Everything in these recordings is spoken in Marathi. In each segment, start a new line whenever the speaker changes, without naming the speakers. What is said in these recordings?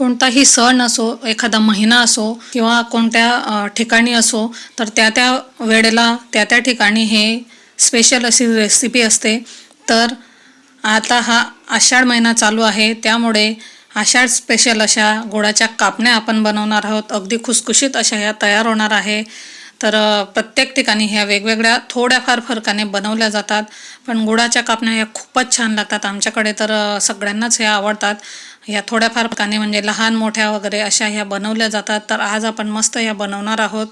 कोणताही सण असो एखादा महिना असो किंवा कोणत्या ठिकाणी असो तर त्या त्या वेळेला त्या त्या ठिकाणी हे स्पेशल अशी रेसिपी असते. तर आता हा आषाढ महिना चालू आहे. त्यामुळे आषाढ स्पेशल अशा गुळाच्या कापण्या आपण बनवणार आहोत. अगदी खुसखुशीत अशा ह्या तयार होणार आहे. तर प्रत्येक ठिकाणी ह्या वेगवेगळ्या थोड्याफार फरकाने बनवल्या जातात. पण गुळाच्या कापण्या ह्या खूपच छान लागतात आमच्याकडे तर सगळ्यांनाच ह्या आवडतात. ह्या थोड्याफार फरकाने म्हणजे लहान मोठ्या वगैरे अशा ह्या बनवल्या जातात. तर आज आपण मस्त ह्या बनवणार आहोत.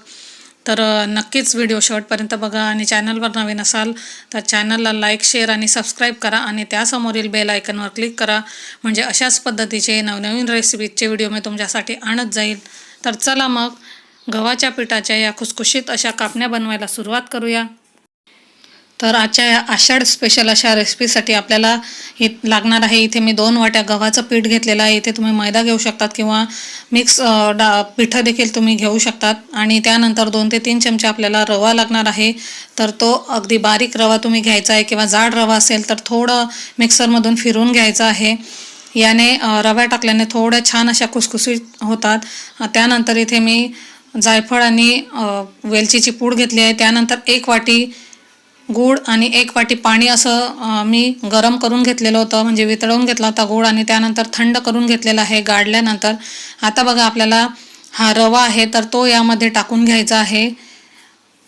तर नक्कीच व्हिडिओ शेवटपर्यंत बघा आणि चॅनलवर नवीन असाल तर चॅनलला लाईक शेअर आणि सबस्क्राईब करा आणि त्यासमोरील बेल आयकनवर क्लिक करा. म्हणजे अशाच पद्धतीचे नवनवीन रेसिपीचे व्हिडिओ मी तुमच्यासाठी आणत जाईल. तर चला मग गव्हाच्या पिठाच्या या खुसखुशीत अशा कापण्या बनवायला सुरुवात करूया. तर आजच्या या आषाढ स्पेशल अशा रेसिपीसाठी आपल्याला हे लागणार आहे. इथे मी दोन वाट्या गव्हाचं पीठ घेतलेलं आहे. इथे तुम्ही मैदा घेऊ शकतात किंवा मिक्स डा पिठं देखील तुम्ही घेऊ शकतात. आणि त्यानंतर दोन ते तीन चमचे आपल्याला रवा लागणार आहे. तर तो अगदी बारीक रवा तुम्ही घ्यायचा आहे किंवा जाड रवा असेल तर थोडं मिक्सरमधून फिरून घ्यायचं आहे. याने रव्या रवा टाकल्याने थोड्या छान अशा खुसखुशीत होतात. त्यानंतर इथे मी जायफळ आणि वेलचीची पूड घेतली आहे. त्यानंतर एक वाटी गूळ आणि एक वाटी पाणी असं मी गरम करून घेतलेलं होतं. म्हणजे वितळवून घेतला होता गूळ आणि त्यानंतर थंड करून घेतलेला आहे गाडल्यानंतर. आता बघा आपल्याला हा रवा आहे तर तो यामध्ये टाकून घ्यायचा आहे.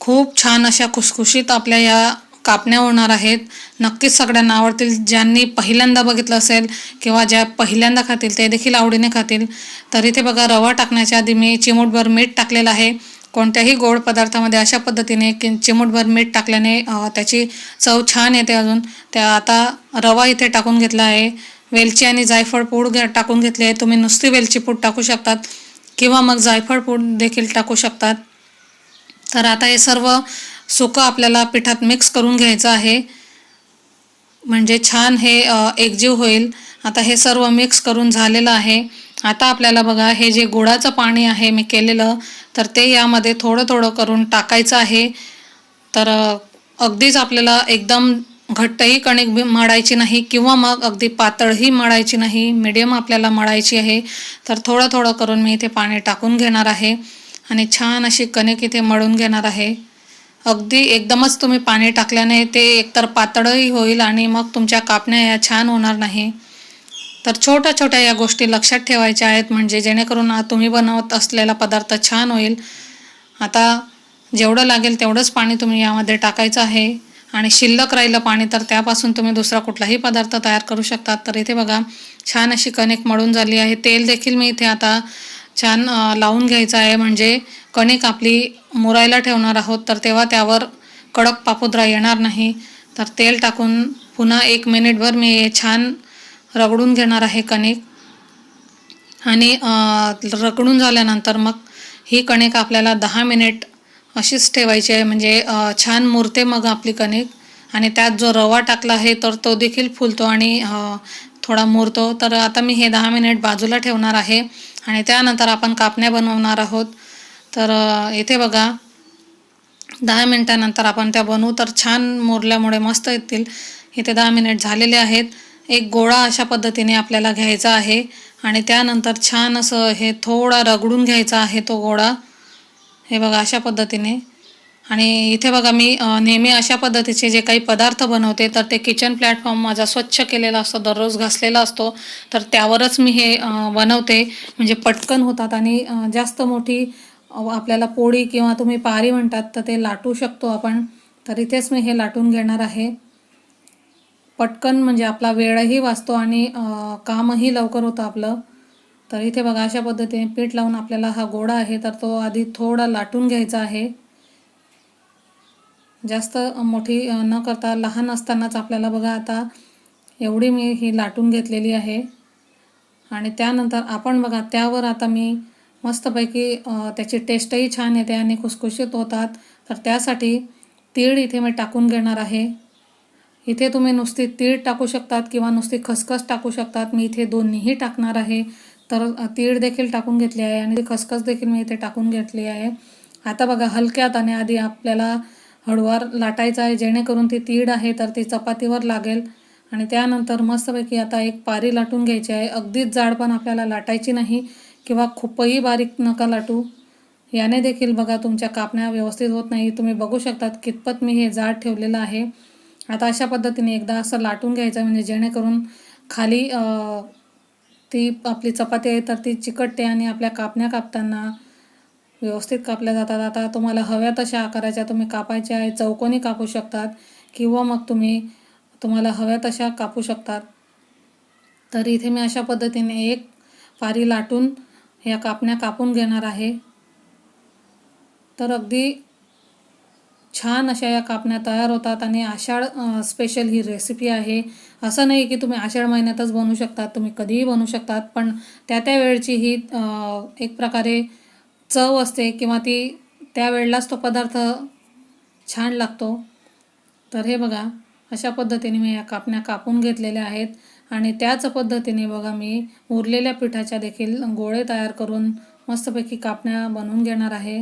खूप छान अशा खुसखुशीत आपल्या या कापण्या होणार आहेत. नक्कीच सगळ्यांना आवडतील. ज्यांनी पहिल्यांदा बघितलं असेल किंवा ज्या पहिल्यांदा खातील ते देखील आवडीने खातील. तर इथे बघा रवा टाकण्याच्या आधी मी चिमूटभर मीठ टाकलेलं आहे. कोणत्याही गोड पदार्थामध्ये अशा पद्धतीने की चिमूटभर मीठ टाकल्याने त्याची चव छान येते अजून. त्या आता रवा इथे टाकून घेतला आहे. वेलची आणि जायफळ पूड घ्या टाकून घेतली आहे. तुम्ही नुसती वेलची पूड टाकू शकतात किंवा मग जायफळ पूड देखील टाकू शकतात. तर आता हे सर्व सुकं आपल्याला पिठात मिक्स करून घ्यायचं आहे. म्हणजे छान हे एकजीव होईल. आता हे सर्व मिक्स करून झालेलं आहे. आता आपल्याला बघा हे जे गुळाचं पाणी आहे मी केलेलं तर ते यामध्ये थोडं थोडं करून टाकायचं आहे. तर अगदीच आपल्याला एकदम घट्टही कणिक बी मळायची नाही किंवा मग अगदी पातळही मळायची नाही मिडियम आपल्याला मळायची आहे. तर थोडं थोडं करून मी इथे पाणी टाकून घेणार आहे. आणि छान अशी कणिक इथे मळून घेणार आहे. अगदी एकदमच तुम्ही पाणी टाकल्याने ते एकतर पातळही होईल आणि मग तुमच्या कापण्या या छान होणार नाही. तर छोट्या छोट्या या गोष्टी लक्षात ठेवायच्या आहेत म्हणजे जेणेकरून तुम्ही बनवत असलेला पदार्थ छान होईल. आता जेवढं लागेल तेवढंच पाणी तुम्ही यामध्ये टाकायचं आहे. आणि शिल्लक राहिलं पाणी तर त्यापासून तुम्ही दुसरा कुठलाही पदार्थ तयार करू शकतात तर इथे बघा छान अशी कणिक मळून झाली आहे. तेल देखील मी इथे आता छान लावून घ्यायचं आहे. म्हणजे कणिक आपली मुरायला ठेवणार आहोत तर तेव्हा त्यावर कडक पापुद्रा येणार नाही. तर तेल टाकून पुन्हा एक मिनिटभर मी हे छान रगडून घेणार आहे कणिक. आणि रगडून झाल्यानंतर मग ही कणिक आपल्याला दहा मिनिट अशीच ठेवायची आहे. म्हणजे छान मुरते मग आपली कणिक. आणि त्यात जो रवा टाकला आहे तर तो देखील फुलतो आणि थोडा मुरतो तर आता मी हे दहा मिनिट बाजूला ठेवणार आहे आणि त्यानंतर आपण कापण्या बनवणार आहोत. तर येथे बघा. दहा मिनटानंतर आपण त्या बनवू. तर छान मुरल्यामुळे मस्त येतील. इथे दहा मिनिट झालेले आहेत. एक गोळा अशा पद्धतीने आपल्याला घ्यायचा आहे. आणि त्यानंतर छान असं हे थोडा रगडून घ्यायचा आहे तो गोळा. हे बघा अशा पद्धतीने. आणि इथे बघा मी नेहमी अशा पद्धतीचे जे काही पदार्थ बनवते तर ते किचन प्लॅटफॉर्म माझा स्वच्छ केलेला असतो दररोज घासलेला असतो. तर त्यावरच मी हे बनवते. म्हणजे पटकन होतात आणि जास्त मोठी आपल्याला पोळी किंवा तुम्ही पारी म्हणतात तर ते लाटू शकतो आपण. तर इथेच मी हे लाटून घेणार आहे. पटकन म्हणजे आपला वेळही वाचतो आणि कामही लवकर होतं आपलं. तर इथे बघा अशा पद्धतीने पीठ लावून आपल्याला हा गोडा आहे तर तो आधी थोडा लाटून घ्यायचा आहे. जास्त मोठी न करता लहान असतानाच आपल्याला बघा आता एवढी मी ही लाटून घेतलेली आहे. आणि त्यानंतर आपण बघा त्यावर आता मी मस्तपैकी त्याची टेस्टही छान येते आणि खुसखुशीत होतात. तर त्यासाठी तीळ इथे मी टाकून घेणार आहे. इथे तुम्ही नुसती तीळ टाकू शकतात किंवा नुसती खसखस टाकू शकतात. मी इथे दोन्हीही टाकणार आहे. तर तीळ देखील टाकून घेतली आहे आणि खसखस देखील मी इथे टाकून घेतली आहे. आता बघा हलक्यात आणि आधी आपल्याला हळुवार लाटायचं आहे. जेणेकरून ती तीड आहे तर ती चपातीवर लागेल. आणि त्यानंतर मस्तपैकी आता एक पारी लाटून घ्यायची आहे. अगदीच जाड पण आपल्याला लाटायची नाही किंवा खूपही बारीक नका लाटू. याने देखील बघा तुमच्या कापण्या व्यवस्थित होत नाही. तुम्ही बघू शकतात कितपत मी हे जाड ठेवलेलं आहे. आता अशा पद्धतीने एकदा असं लाटून घ्यायचं म्हणजे जेणेकरून खाली ती आपली चपाती आहे तर ती चिकटते आणि आपल्या कापण्या कापताना व्यवस्थित कापल्या जातात. आता तुम्हाला हव्या तशा आकाराच्या तुम्ही कापायच्या आहे चौकोनी कापू शकतात किंवा मग तुम्ही तुम्हाला हव्या तशा कापू शकतात. तर इथे मी अशा पद्धतीने एक पारी लाटून या कापण्या कापून घेणार आहे. तर अगदी छान अशा या कापण्या तयार होतात आणि आषाढ स्पेशल ही रेसिपी आहे. असं नाही की तुम्ही आषाढ महिन्यातच बनवू शकतात तुम्ही कधीही बनवू शकतात पण त्या त्या वेळची ही एक प्रकारे चव असते किंवा ती त्यावेळेलाच तो पदार्थ छान लागतो. तर हे बघा अशा पद्धतीने मी या कापण्या कापून घेतलेल्या आहेत आणि त्याच पद्धतीने बघा मी उरलेल्या पिठाच्या देखील गोळे तयार करून मस्तपैकी कापण्या बनवून घेणार आहे.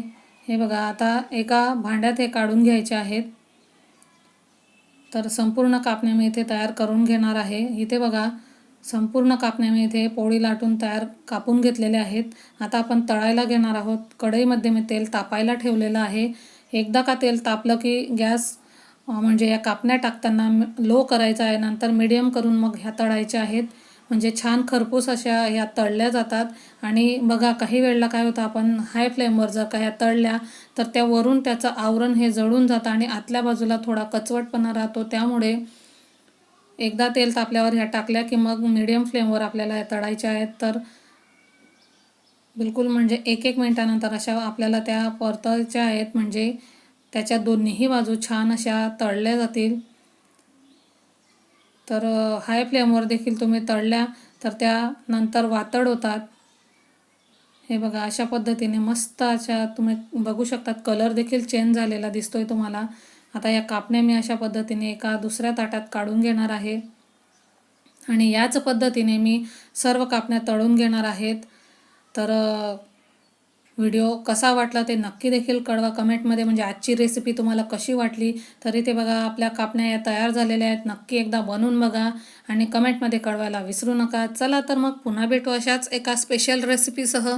हे बघा आता एका भांड्यात हे काढून घ्यायचे आहेत. तर संपूर्ण कापण्या मी इथे तयार करून घेणार आहे. इथे बघा संपूर्ण कापण्या मी इथे पोळी लाटून तयार कापून घेतलेले आहेत. आता आपण तळायला घेणार आहोत. कढईमध्ये मी तेल तापायला ठेवलेलं आहे. एकदा का तेल तापलं की गॅस म्हणजे या कापण्या टाकताना लो करायचा आहे. नंतर मिडियम करून मग ह्या तळायच्या आहेत. म्हणजे छान खरपूस अशा ह्या तळल्या जातात. आणि बघा काही वेळेला काय होतं आपण हाय फ्लेमवर जर का ह्या तळल्या तर त्या वरून त्याचं आवरण हे जळून जातं आणि आतल्या बाजूला थोडा कचवटपणा राहतो. त्यामुळे एकदा तेल तापल्यावर ह्या टाकल्या की मग मिडियम फ्लेमवर आपल्याला ह्या तळायच्या आहेत. तर बिलकुल म्हणजे एक एक मिनटानंतर अशा आपल्याला त्या परतायच्या आहेत. म्हणजे त्याच्या दोन्हीही बाजू छान अशा तळल्या जातील. तर हाय फ्लेमवर देखील तुम्ही तळल्या तर त्या नंतर वातड होतात. हे बघा अशा पद्धतीने मस्त अशा तुम्ही बघू शकतात. कलर देखील चेंज झालेला दिसतोय तुम्हाला. आता या कापण्या मी अशा पद्धतीने एका दुसऱ्या ताटात काढून घेणार आहे. आणि याच पद्धतीने मी सर्व कापण्या तळून घेणार आहेत. तर व्हिडिओ कसा वाटला ते नक्की देखील कळवा. कमेंटमध्ये म्हणजे आजची रेसिपी तुम्हाला कशी वाटली तरी ते बघा आपल्या कापण्या या तयार झालेल्या आहेत. नक्की एकदा बनवून बघा आणि कमेंटमध्ये कळवायला विसरू नका. चला तर मग पुन्हा भेटू अशाच एका स्पेशल रेसिपीसह